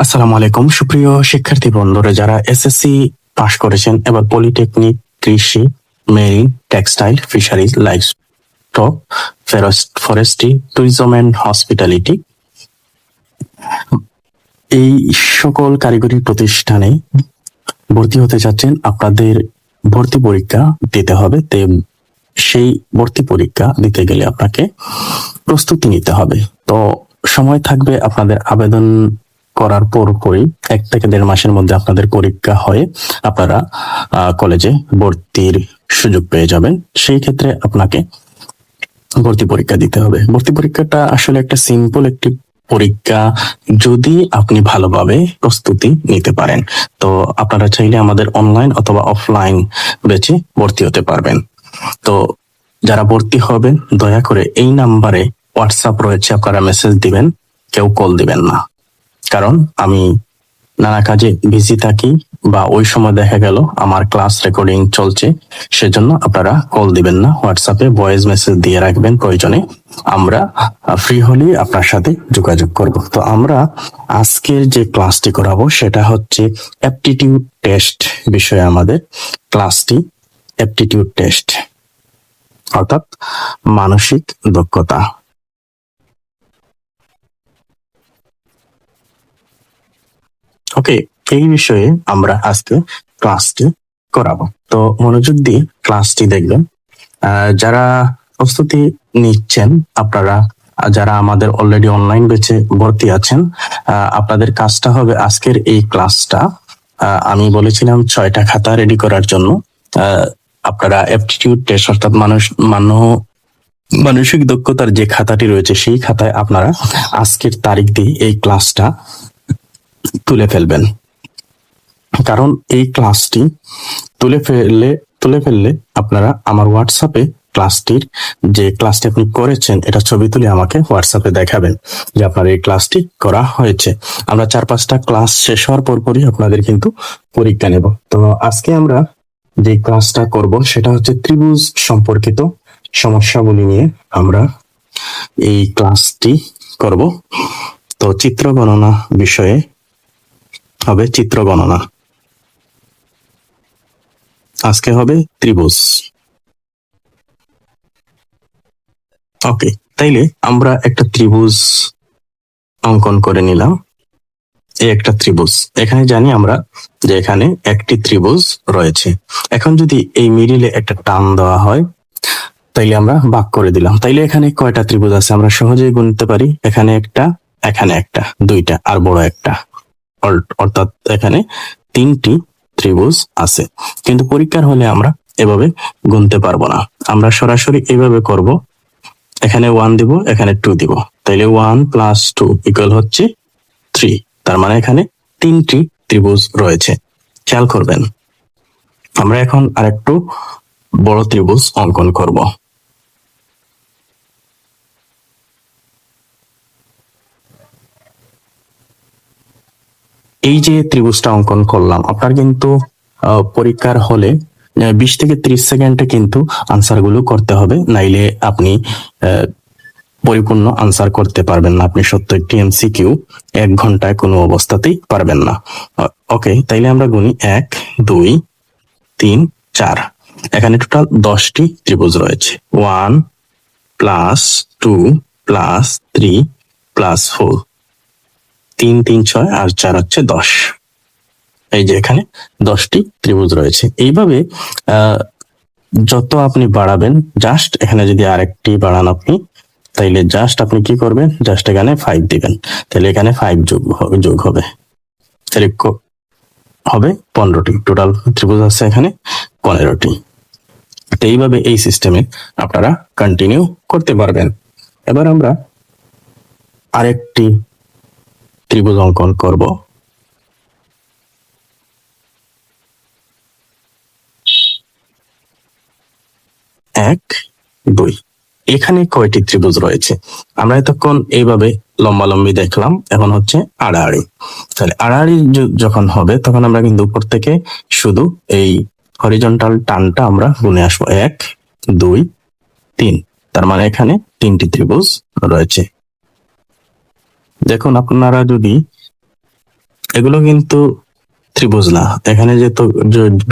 আসসালামু আলাইকুম। সুপ্রিয় শিক্ষার্থী বন্ধুরা, যারা এসএসসি পাশ করেছেন, এবার পলিটেকনিক কৃষি marine textile fisheries life stock forestry tourism and hospitality এই সকল কারিগরি প্রতিষ্ঠানে ভর্তি হতে চাচ্ছেন আপনাদের ভর্তি পরীক্ষা দিতে হবে। তে সেই ভর্তি পরীক্ষা দিতে গেলে আপনাকে প্রস্তুতি নিতে হবে। তো সময় থাকবে আপনাদের আবেদন করার পরপরই এক থেকে দেড় মাসের মধ্যে আপনাদের পরীক্ষা হয়ে। আপনারা কলেজে ভর্তির সুযোগ পেয়ে যাবেন। সেই ক্ষেত্রে আপনাকে ভর্তি পরীক্ষা দিতে হবে। ভর্তি পরীক্ষাটা আসলে একটা সিম্পল একটি পরীক্ষা যদি আপনি ভালোভাবে প্রস্তুতি নিতে পারেন। তো আপনারা চাইলে আমাদের অনলাইন অথবা অফলাইন বেছে ভর্তি হতে পারবেন। তো যারা ভর্তি হবেন, দয়া করে এই নাম্বারে হোয়াটসঅ্যাপ রয়েছে। আপনারা মেসেজ দিবেন, কেউ কল দিবেন না। কারণ আমি নানা কাজে বিজি থাকি বা ওই সময় দেখা গেল আমার ক্লাস রেকর্ডিং চলছে, সেজন্য আপনারা কল দিবেন না। হোয়াটসঅ্যাপে ভয়েস মেসেজ দিয়ে রাখবেন প্রয়োজনে। আমরা ফ্রি হলে আপনার সাথে যোগাযোগ করব। তো আমরা আজকের যে ক্লাসটি করাবো, সেটা হচ্ছে অ্যাপটিটিউড টেস্ট বিষয়ে আমাদের ক্লাসটি অ্যাপটিটিউড টেস্ট অর্থাৎ মানসিক দক্ষতা। ওকে এই বিষয়ে আমরা আজকে ক্লাসটি করাবো। তো মনোযোগ দিয়ে ক্লাসটি দেখবেন। যারা প্রস্তুতি নিচ্ছেন, আপনারা, যারা আমাদের অলরেডি অনলাইন বেচে ভর্তি আছেন আপনাদের কাজটা হবে আজকের এই ক্লাসটা আমি বলেছিলাম ছয়টা খাতা রেডি করার জন্য। আপনারা অ্যাপটিটিউড টেস্ট অর্থাৎ মানুষ মানব মানসিক দক্ষতার যে খাতাটি রয়েছে, সেই খাতায় আপনারা আজকের তারিখ দিয়ে এই ক্লাসটা তুলে ফেলবেন। কারণ এই ক্লাসটি তুলে ফেললে তুলে ফেললে আপনারা আমার হোয়াটসঅ্যাপে ক্লাসটির যে ক্লাসটি আপনি করেছেন, এটা ছবি তুলে আমাকে হোয়াটসঅ্যাপে দেখাবেন যে আপনার এই ক্লাসটি করা হয়েছে। আমরা চার পাঁচটা ক্লাস শেষ হওয়ার পরপরই আপনাদের কিন্তু পরীক্ষা নেব। তো আজকে আমরা যে ক্লাসটা করব, সেটা হচ্ছে ত্রিভুজ সম্পর্কিত সমস্যাগুলি নিয়ে আমরা এই ক্লাসটি করব। তো চিত্র গণনা বিষয়ে হবে চিত্র গণনা। আজকে হবে ত্রিভুজ। ওকে, তাইলে আমরা একটা ত্রিভুজ অঙ্কন করে নিলাম। এই একটা ত্রিভুজ। এখানে জানি আমরা যে এখানে একটি ত্রিভুজ রয়েছে। এখন যদি এই মিডিলে একটা টান দেওয়া হয়, তাইলে আমরা ভাগ করে দিলাম। তাইলে এখানে কয়টা ত্রিভুজ আছে? আমরা সহজেই গুনতে পারি। এখানে একটা এখানে একটা, দুইটা, আর বড় একটা। অর্থাৎ এখানে তিনটি ত্রিভুজ আছে। কিন্তু পরীক্ষার হলে আমরা এভাবে গুনতে পারব না। আমরা সরাসরি এভাবে করব। এখানে ওয়ান দিব, এখানে টু দিব। তাইলে ওয়ান প্লাস টু ইকুয়াল হচ্ছে থ্রি তার মানে এখানে তিনটি ত্রিভুজ রয়েছে। খেয়াল করবেন। আমরা এখন আরেকটু বড় ত্রিভুজ অঙ্কন করব। এই যে ত্রিভুজটা অঙ্কন করলাম, আপনার কিন্তু পরীক্ষার হলে বিশ থেকে ত্রিশ সেকেন্ডে কিন্তু আনসারগুলো করতে হবে, নাইলে আপনি পরিপূর্ণ আনসার করতে পারবেন না। আপনি সত্তরটি এমসিকিউ এক ঘন্টায় কোনো অবস্থাতেই পারবেন না। ওকে, তাইলে আমরা গুনি এক, দুই, তিন, চার। এখানে টোটাল দশটি ত্রিভুজ রয়েছে। One plus two plus three plus four. তিন তিন, ছয় আর চার হচ্ছে দশ। এই যে এখানে দশটি ত্রিভুজ রয়েছে। এইভাবে যত আপনি বাড়াবেন জাস্ট এখানে যদি আরেকটি বাড়ান আপনি, তাইলে জাস্ট আপনি কি করবেন? জাস্ট এখানে ফাইভ দিবেন। তাহলে এখানে ফাইভ যোগ যোগ হবে। তাহলে হবে পনেরোটি। টোটাল ত্রিভুজ আছে এখানে পনেরোটি। তো এইভাবে এই সিস্টেমে আপনারা কন্টিনিউ করতে পারবেন। এবার আমরা আরেকটি ত্রিভুজ অঙ্কন করব। এক, দুই। এখানে কয়টি ত্রিভুজ রয়েছে? আমরা এতক্ষণ এইভাবে লম্বালম্বি দেখলাম, এখন হচ্ছে আড়াআড়ি। তাহলে আড়াআড়ি যখন হবে, তখন আমরা কিন্তু উপর থেকে শুধু এই হরিজন্টাল টানটা আমরা গুনে আসব। এক, দুই, তিন। তার মানে এখানে তিনটি ত্রিভুজ রয়েছে। দেখুন, আপনারা যদি এগুলো কিন্তু ত্রিভুজ না, এখানে যে তো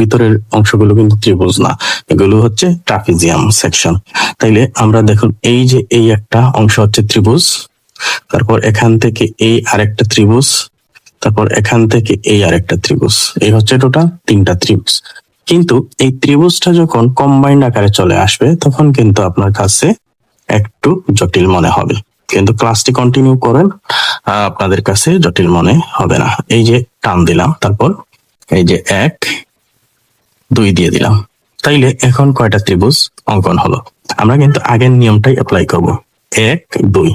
ভিতরের অংশগুলো কিন্তু ত্রিভুজ না, এগুলো হচ্ছে ট্রাপিজিয়াম সেকশন। তাইলে আমরা দেখুন, এই যে এই একটা অংশ হচ্ছে ত্রিভুজ, তারপর এখান থেকে এই আরেকটা ত্রিভুজ, তারপর এখান থেকে এই আরেকটা ত্রিভুজ, এই হচ্ছে টোটাল তিনটা ত্রিভুজ। কিন্তু এই ত্রিভুজটা যখন কম্বাইন্ড আকারে চলে আসবে, তখন কিন্তু আপনার কাছে একটু জটিল মনে হবে। কিন্তু ক্লাসটি কন্টিনিউ করেন আপনাদের কাছে জটিল মনে হবে না। এই যে টান দিলাম, তারপর এই যে এক, দুই দিয়ে দিলাম। তাইলে এখন কয়টা ত্রিভুজ অঙ্কন হলো? আমরা কিন্তু আগের নিয়মটাই অ্যাপ্লাই করব। এক, দুই।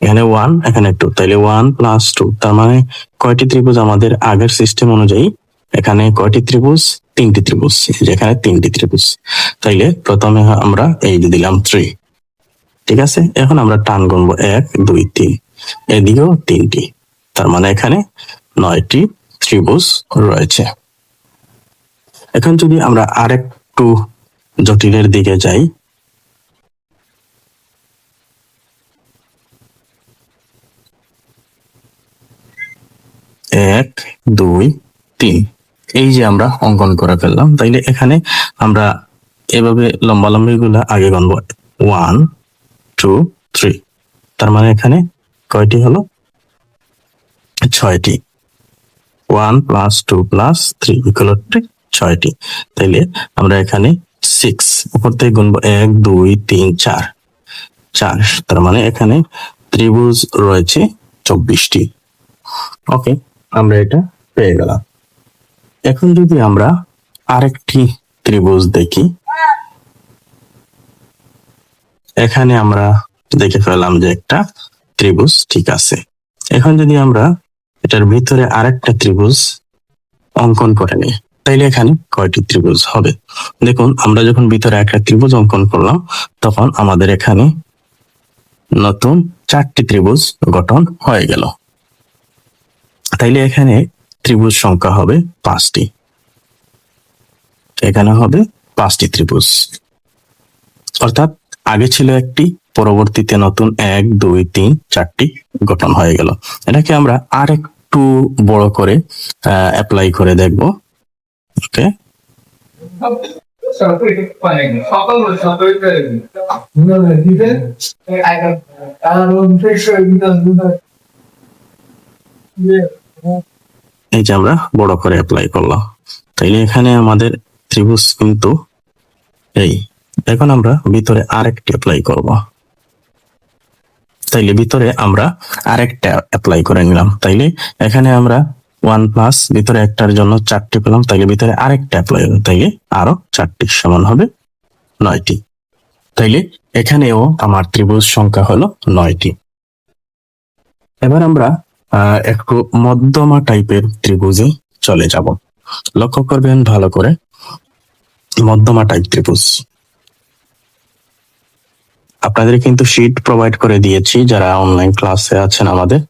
এখানে ওয়ান এখানে টু তাইলে ওয়ান প্লাস টু তার মানে কয়টি ত্রিভুজ আমাদের আগের সিস্টেম অনুযায়ী এখানে কয়টি ত্রিভুজ? তিনটি ত্রিভুজ। যেখানে তিনটি ত্রিভুজ। তাইলে প্রথমে আমরা এই দিলাম থ্রি ঠিক আছে? এখন আমরা টান গুনবো এক, দুই, তিন। এদিকেও তিনটি। তার মানে এখানে নয়টি ত্রিভুজ রয়েছে। এখন যদি আমরা আরেকটু জটিলের দিকে যাই, এক, দুই, তিন। এই যে আমরা অঙ্কন করে ফেললাম, তাইলে এখানে আমরা এভাবে লম্বালম্বি গুলা আগে গণব ওয়ান টু থ্রি তার মানে এখানে কয়টি হলো? ছয়টি। One plus two plus three equal ছয়টি। তাইলে আমরা এখানে সিক্স উপর থেকে গুনবো এক, দুই, তিন, চার। চার, তার মানে এখানে ত্রিভুজ রয়েছে চব্বিশটি। ওকে, আমরা এটা পেয়ে গেলাম। এখন যদি আমরা আরেকটি ত্রিভুজ দেখি এখানে আমরা দেখে ফেলাম যে একটা ত্রিভুজ ঠিক আছে। এখন যদি আমরা এটার ভিতরে আরেকটা ত্রিভুজ অঙ্কন করে নিই, তাইলে এখানে কয়টি ত্রিভুজ হবে? দেখুন, আমরা যখন ভিতরে একটা ত্রিভুজ অঙ্কন করলাম, তখন আমাদের এখানে নতুন চারটি ত্রিভুজ গঠন হয়ে গেল। তাইলে এখানে ত্রিভুজ সংখ্যা হবে পাঁচটি। এখানে হবে পাঁচটি ত্রিভুজ। অর্থাৎ আগে ছিল একটি, পরবর্তীতে নতুন এক, দুই, তিন, চারটি গঠন হয়ে গেল। এটাকে আমরা আর একটু বড় করে অ্যাপ্লাই করে দেখব। ওকে? এই যে আমরা বড় করে অ্যাপ্লাই করলাম। তাইলে এখানে আমাদের ত্রিভুজ কিন্তু এই। এখন আমরা ভিতরে আরেকটি অ্যাপ্লাই করব। তাইলে ভিতরে আমরা আরেকটা অ্যাপ্লাই করে নিলাম। তাইলে এখানে আমরা ওয়ান প্লাস ভিতরে একটার জন্য চারটি পেলাম। তাইলে ভিতরে আরেকটা অ্যাপ্লাই হবে তাইলে আরও চারটি সমান হবে নয়টি। তাইলে এখানেও আমার ত্রিভুজ সংখ্যা হলো নয়টি। এবার আমরা একটু মধ্যমা টাইপের ত্রিভুজে চলে যাব। লক্ষ্য করবেন ভালো করে, মধ্যমা টাইপ ত্রিভুজ। আপনাদের কিন্তু শিট প্রোভাইড করে দিয়েছি, যারা অনলাইন ক্লাসে আছেন আমাদের।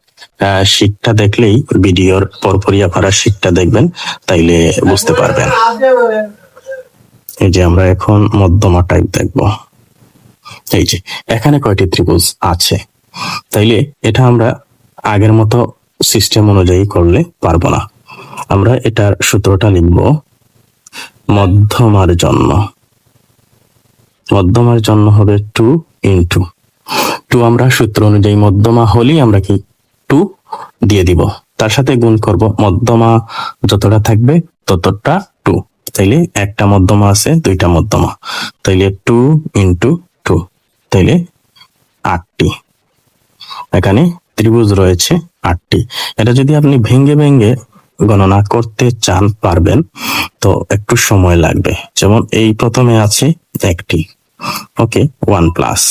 শিটটা দেখলেই ভিডিওর পরপরই আপনারা শিটটা দেখবেন, তাইলে বুঝতে পারবেন। এই যে আমরা এখন মধ্যমা টাইপ দেখব। এই যে, এখানে কয়টি ত্রিভুজ আছে? তাইলে এটা আমরা আগের মতো সিস্টেম অনুযায়ী করলে পারব না। আমরা এটার সূত্রটা লিখব, মধ্যমার জন্য। মধ্যমার জন্য হবে টু ইন্টু। টু আমরা সূত্র অনুযায়ী মধ্যমা হলেই আমরা কি? টু দিয়ে দিব। তার সাথে গুণ করব মধ্যমা, যতটা থাকবে ততটা টু। তাইলে একটা মধ্যমা আছে, দুইটা মধ্যমা। তাইলে টু ইন্টু টু। তাইলে আটটি। এখানে ত্রিভুজ রয়েছে আটটি। এটা যদি আপনি ভেঙ্গে ভেঙ্গে গণনা করতে চান পারবেন, তো একটু সময় লাগবে। যেমন এই প্রথমে আছে একটি। ওকে ওয়ান প্লাস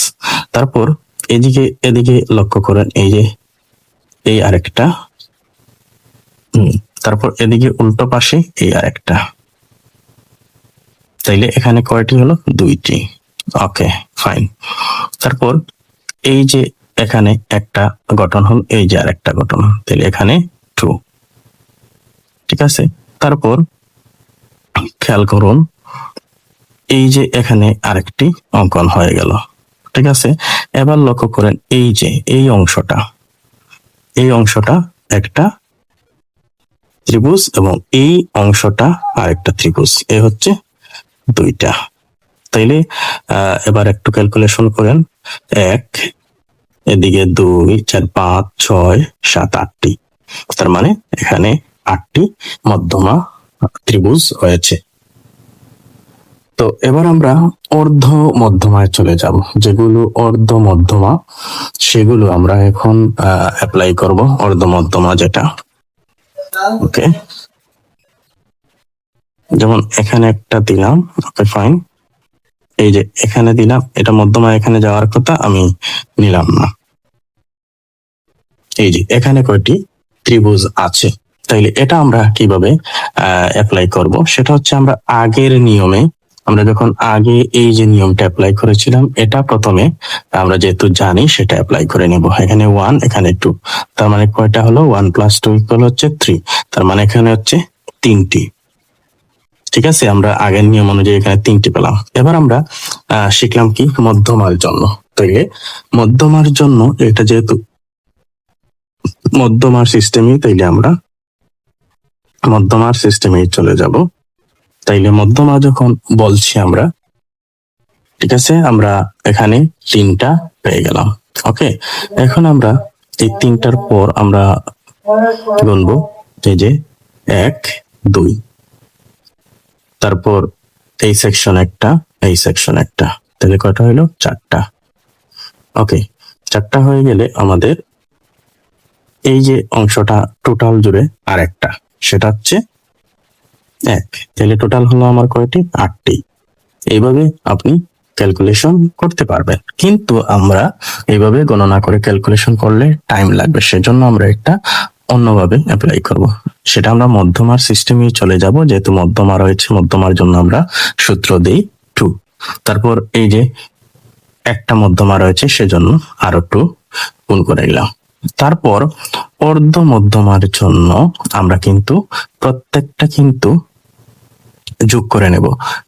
তারপর এদিকে এদিকে লক্ষ্য করেন এই যে এই আরেকটা। হুম, তারপর এদিকে উল্টো পাশে এই আরেকটা। তাইলে এখানে কয়টি হলো? দুইটি। ওকে ফাইন তারপর এই যে এখানে একটা গঠন হল এই যে আরেকটা গঠন তাহলে এখানে টু ঠিক আছে? তারপর খেয়াল করুন এই যে এখানে আরেকটি অঙ্কন হয়ে গেল, ঠিক আছে? এবার লক্ষ্য করেন এই যে, এই অংশটা। এই অংশটা একটা ত্রিভুজ এবং এই অংশটা আরেকটা ত্রিভুজ। এ হচ্ছে দুইটা। তাইলে এবার একটু ক্যালকুলেশন করেন। এক, এদিকে দুই, চার, পাঁচ, ছয়, সাত, আটটি। তার মানে এখানে আটটি মধ্যমা ত্রিভুজ রয়েছে। তো এবার আমরা অর্ধ মধ্যমায় চলে যাব। যেগুলো অর্ধ মধ্যমা, সেগুলো আমরা এখন অ্যাপ্লাই করব অর্ধ মধ্যমা যেটা। ওকে যেমন এখানে একটা দিলাম ওকে ফাইন এই যে এখানে দিলাম, এটা মধ্যমা এখানে যাওয়ার কথা, আমি নিলাম না। এই যে এখানে কয়টি? ত্রিভুজ আছে। তাইলে এটা আমরা কীভাবে অ্যাপ্লাই করব? সেটা হচ্ছে আমরা আগের নিয়মে আমরা যখন আগে এই যে নিয়মটা অ্যাপ্লাই করেছিলাম, এটা প্রথমে আমরা যেহেতু জানি সেটা অ্যাপ্লাই করে নেব। এখানে ওয়ান এখানে টু তার মানে কয়টা হলো? ওয়ান প্লাস টু ইকুয়াল হচ্ছে থ্রি তার মানে এখানে হচ্ছে তিনটি। ঠিক আছে? আমরা আগের নিয়ম অনুযায়ী এখানে তিনটি পেলাম। এবার আমরা শিখলাম কি? মধ্যমার জন্য। তাইলে মধ্যমার জন্য এটা যেহেতু মধ্যমার সিস্টেমই তাইলে আমরা মধ্যমার সিস্টেমে চলে যাব। তাইলে মধ্যমা যখন বলছি আমরা, ঠিক আছে, আমরা এখানে তিনটা পেয়ে গেলাম, ওকে? এখন আমরা এই তিনটার পর আমরা গুনবো এই যে এক, দুই। তারপর এই সেকশন একটা, এই সেকশন একটা। তাহলে কয়টা হইল? চারটা। ওকে, চারটা হয়ে গেলে আমাদের এই যে অংশটা টোটাল জুড়ে আরেকটা, সেটা হচ্ছে এক। তাহলে টোটাল হলো আমার কয়টি? আটটি। এইভাবে আপনি ক্যালকুলেশন করতে পারবেন। কিন্তু আমরা এইভাবে গণনা করে ক্যালকুলেশন করলে টাইম লাগবে। সেজন্য আমরা একটা অন্যভাবে অ্যাপ্লাই করব। সেটা আমরা মধ্যমার সিস্টেমে চলে যাব, যেহেতু মধ্যমা রয়েছে, মধ্যমার জন্য আমরা সূত্র দিই টু তারপর এই যে একটা মধ্যমা রয়েছে, সেজন্য আরও টু গুণ করে নিলাম। তারপর অর্ধ মধ্যমার জন্য আমরা কিন্তু প্রত্যেকটা কিন্তু যোগ করে নেব।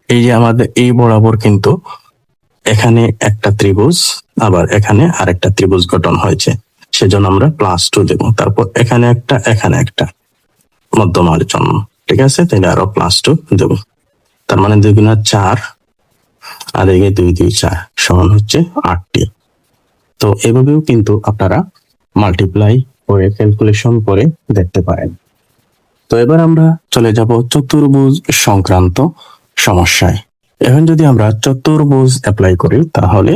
এই যে আমাদের, এই বরাবর কিন্তু এখানে একটা ত্রিভুজ, আবার এখানে আরেকটা ত্রিভুজ গঠন হয়েছে। সেজন্য আমরা প্লাস টু দেব। তারপর এখানে একটা এখানে একটা মধ্যমার জন্য। ঠিক আছে? তাহলে আরও প্লাস টু দেব। তার মানে দুই গুণা চার আর এদিকে দুই দুই, চার সমান হচ্ছে আটটি তো এভাবেও কিন্তু আপনারা মাল্টিপ্লাই করে ক্যালকুলেশন করে দেখতে পারেন। তো এবার আমরা চলে যাব চতুর্ভুজ সংক্রান্ত সমস্যায়। এখন যদি আমরা চতুর্ভুজ অ্যাপ্লাই করি, তাহলে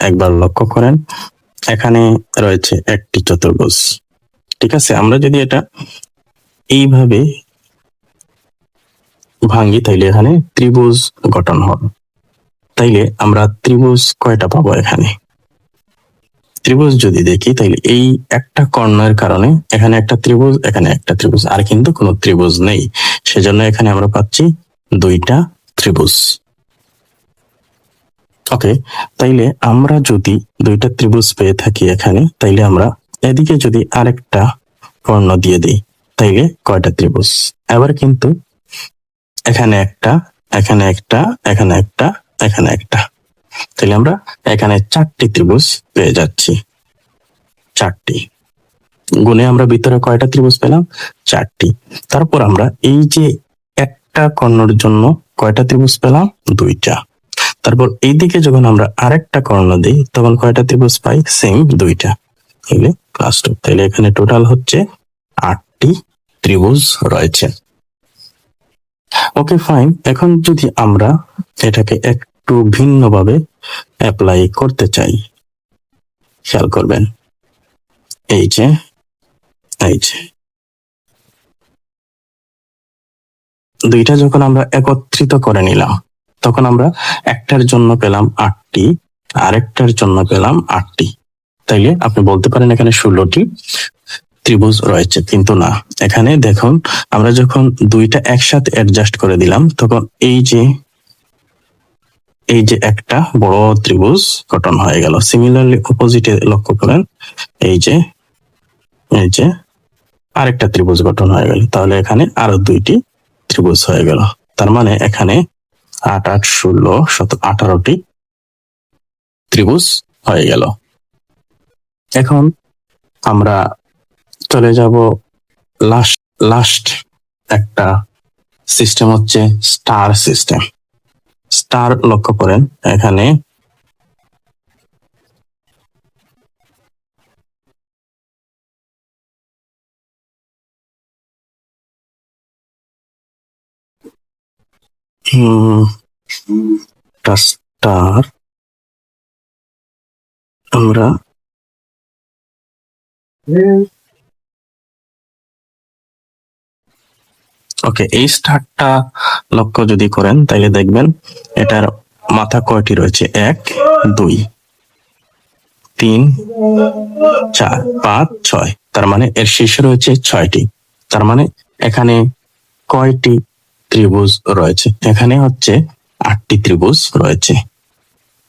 একবার লক্ষ্য করেন, এখানে রয়েছে একটি চতুর্ভুজ। ঠিক আছে, আমরা যদি এটা এইভাবে ভাঙ্গি, তাইলে এখানে ত্রিভুজ গঠন হবে। তাইলে আমরা ত্রিভুজ কয়টা পাবো এখানে? ত্রিভুজ যদি দেখি, তাইলে এই একটা কর্ণের কারণে এখানে একটা ত্রিভুজ, এখানে একটা ত্রিভুজ, আর কিন্তু কোনো ত্রিভুজ নেই। সেজন্য এখানে আমরা পাচ্ছি দুইটা ত্রিভুজ। ওকে, তাইলে আমরা যদি দুইটা ত্রিভুজ পেয়ে থাকি এখানে, তাইলে আমরা এদিকে যদি আরেকটা কর্ণ দিয়ে দিই, তাইলে কয়টা ত্রিভুজ? এবার কিন্তু এখানে একটা এখানে একটা এখানে একটা এখানে একটা। তাহলে আমরা এখানে চারটি ত্রিভুজ পেয়ে যাচ্ছি। চারটি। গুণে আমরা ভিতরে কয়টা ত্রিভুজ পেলাম? চারটি। তারপর আমরা এই যে একটা কর্ণর জন্য কয়টা ত্রিভুজ পেলাম? দুইটা। তারপর এইদিকে যখন আমরা আরেকটা কর্ণ দিই, তখন কয়টা ত্রিভুজ পাই? সেম দুইটা। তাইলে ক্লাস টু তাইলে এখানে টোটাল হচ্ছে আটটি ত্রিভুজ রয়েছে। ওকে ফাইন এখন যদি আমরা এটাকে একটু ভিন্নভাবে অ্যাপ্লাই করতে চাই। খেয়াল করবেন। এই যে এই যে। দুইটা যখন আমরা একত্রিত করে নিলাম, তখন আমরা একটার জন্য পেলাম আটটি, আরেকটার জন্য পেলাম আটটি। তাইলে আপনি বলতে পারেন এখানে ষোলোটি ত্রিভুজ রয়েছে, কিন্তু না। এখানে দেখুন, আমরা যখন দুইটা একসাথে অ্যাডজাস্ট করে দিলাম, তখন এই যে এই যে একটা বড় ত্রিভুজ গঠন হয়ে গেল। সিমিলারলি অপোজিটে লক্ষ্য করেন, এই যে এই যে আরেকটা ত্রিভুজ গঠন হয়ে গেল। তাহলে এখানে আরও দুইটি ত্রিভুজ হয়ে গেল। তার মানে এখানে আট আট, ষোলো শত আঠারোটি ত্রিভুজ হয়ে গেল। এখন আমরা চলে যাব লাস্ট লাস্ট একটা সিস্টেম হচ্ছে স্টার সিস্টেম স্টার লক্ষ্য করেন এখানে স্টার আমরা ওকে এই স্টারটা লক্ষ্য যদি করেন তাহলে দেখবেন এটার মাথা কয়টি রয়েছে? এক, দুই, তিন, চার, পাঁচ, ছয়। তার মানে এর শীর্ষে রয়েছে ছয়টি। তার মানে এখানে কয়টি ত্রিভুজ রয়েছে? এখানে হচ্ছে আটটি ত্রিভুজ রয়েছে।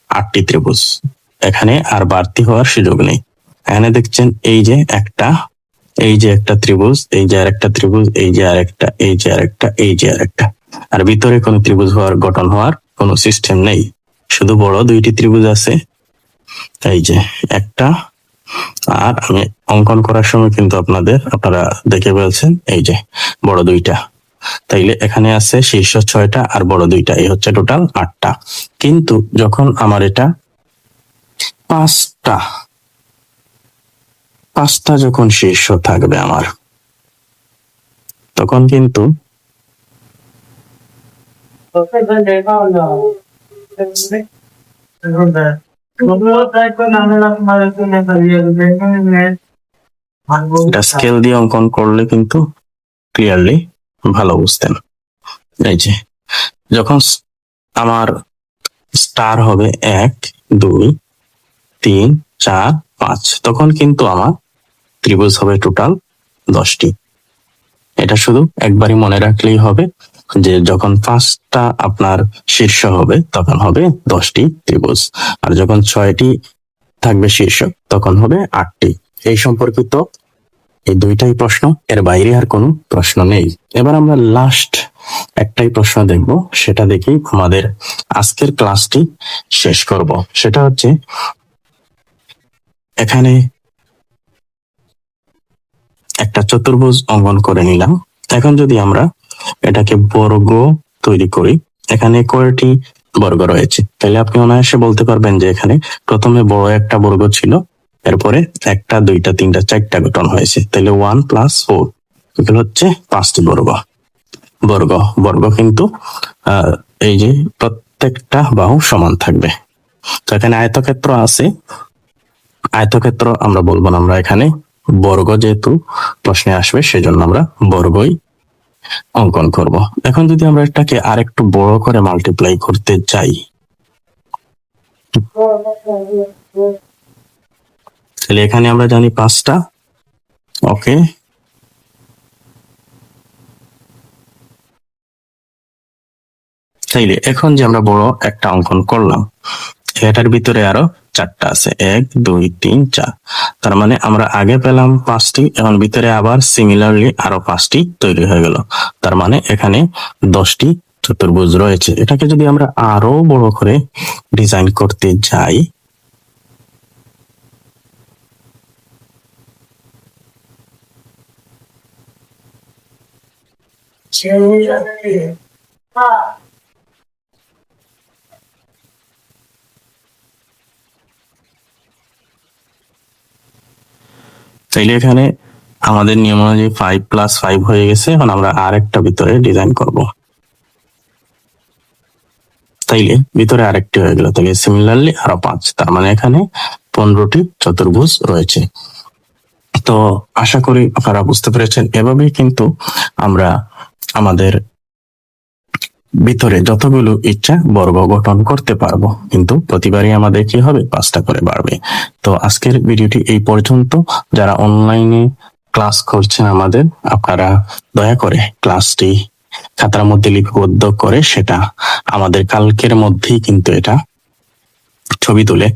আটটি ত্রিভুজ। এখানে আর বাড়তি হওয়ার সুযোগ নেই। এখানে দেখছেন এই যে একটা এই যে একটা ত্রিভুজ, এই যে আর একটা ত্রিভুজ, এই যে আর একটা এই যে আর একটা এই যে আর একটা আর ভিতরে কোনো ত্রিভুজ হওয়ার গঠন হওয়ার কোনো সিস্টেম নেই। শুধু বড় দুইটি ত্রিভুজ আছে। এই যে একটা। আর আমি অঙ্কন করার সময় কিন্তু আপনাদের, আপনারা দেখে বলছেন, এই যে বড় দুইটা। তাইলে এখানে আছে শীর্ষ ছয়টা আর বড় দুইটা। এই হচ্ছে টোটাল আটটা। কিন্তু যখন আমার এটা পাঁচটা পাঁচটা যখন শীর্ষ থাকবে আমার, তখন কিন্তু স্কেল দিয়ে অঙ্কন করলে কিন্তু ক্লিয়ারলি ভালো বুঝতেন। এই যে, যখন আমার স্টার হবে এক, দুই, তিন, চার, পাঁচ, তখন কিন্তু আমার ত্রিভুজ হবে টোটাল দশটি। এটা শুধু একবারই মনে রাখলেই হবে যে যখন পাঁচটা আপনার শীর্ষ হবে, তখন হবে দশটি ত্রিভুজ। আর যখন ছয়টি থাকবে শীর্ষ, তখন হবে আটটি। এই সম্পর্কিত এই দুইটাই প্রশ্ন, এর বাইরে আর কোনো প্রশ্ন নেই। এবার আমরা লাস্ট একটাই প্রশ্ন দেখব, সেটা দেখেই আমাদের আজকের ক্লাসটি শেষ করব। সেটা হচ্ছে, এখানে একটা চতুর্ভুজ অঙ্কন করে নিলাম। এখন যদি আমরা এটাকে বর্গ তৈরি করি, এখানে কয়টি বর্গ রয়েছে? তাহলে আপনি অনায়াসে বলতে পারবেন যে এখানে প্রথমে বড় একটা বর্গ ছিল, এরপরে একটা, দুইটা, তিনটা, চারটা গঠন হয়েছে। তাহলে ওয়ান প্লাস ফোর এগুলো হচ্ছে পাঁচটি বর্গ। বর্গ বর্গ কিন্তু এই যে প্রত্যেকটা বাহু সমান থাকবে। তো এখানে আয়তক্ষেত্র আছে। আয়তক্ষেত্র আমরা বলব না আমরা এখানে। বর্গ যেহেতু প্রশ্নে আসবে, সেজন্য আমরা বর্গই অঙ্কন করব। এখন যদি আমরা এটাকে আরেকটু বড় করে মাল্টিপ্লাই করতে চাই। তাহলে এখানে আমরা জানি পাঁচটা। ওকে। তাইলে এখন যে আমরা বড় একটা অঙ্কন করলাম এটার ভিতরে আরও চারটা আছে। এক, দুই, তিন, চার। তার মানে আমরা আগে পেলাম পাঁচটি, এখন ভিতরে আবার সিমিলারলি আরও পাঁচটি তৈরি হয়ে গেল। তার মানে এখানে দশটি চতুর্ভুজ রয়েছে। এটাকে যদি আমরা আরও বড় করে ডিজাইন করতে যাই তাইলে এখানে আমাদের নিয়ম অনুযায়ী ফাইভ প্লাস ফাইভ হয়ে গেছে। এখন আমরা আর একটা ভিতরে ডিজাইন করব। তাইলে ভিতরে আরেকটি হয়ে গেল। তাহলে সিমিলারলি আরও পাঁচ। তার মানে এখানে পনেরোটি চতুর্ভুজ রয়েছে। তো আশা করি আপনারা বুঝতে পেরেছেন। এভাবেই কিন্তু আমরা আমাদের ভিতরে যতগুলো ইচ্ছা বর্গ গঠন করতে পারব। কিন্তু প্রতিবারই আমাদের কি হবে? পাঁচটা করে বাড়বে। তো আজকের ভিডিওটি এই পর্যন্ত। যারা অনলাইনে ক্লাস করছেন আমাদের, আপনারা দয়া করে ক্লাসটি খাতার মধ্যে লিপিবদ্ধ করে সেটা আমাদের কালকের মধ্যেই কিন্তু এটা ছবি তুলে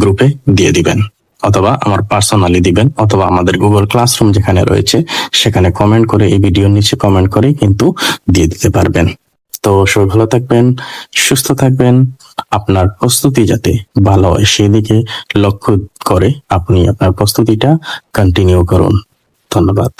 গ্রুপে দিয়ে দিবেন। অথবা আমার পার্সোনালি দিবেন, অথবা আমাদের গুগল ক্লাসরুম যেখানে রয়েছে, সেখানে কমেন্ট করে, এই ভিডিওর নিচে কমেন্ট করে কিন্তু দিয়ে দিতে পারবেন। তো সবাই ভালো থাকবেন, সুস্থ থাকবেন। আপনার প্রস্তুতি যাতে ভালো হয় সেদিকে লক্ষ্য করে আপনি আপনার প্রস্তুতিটা কন্টিনিউ করুন। ধন্যবাদ।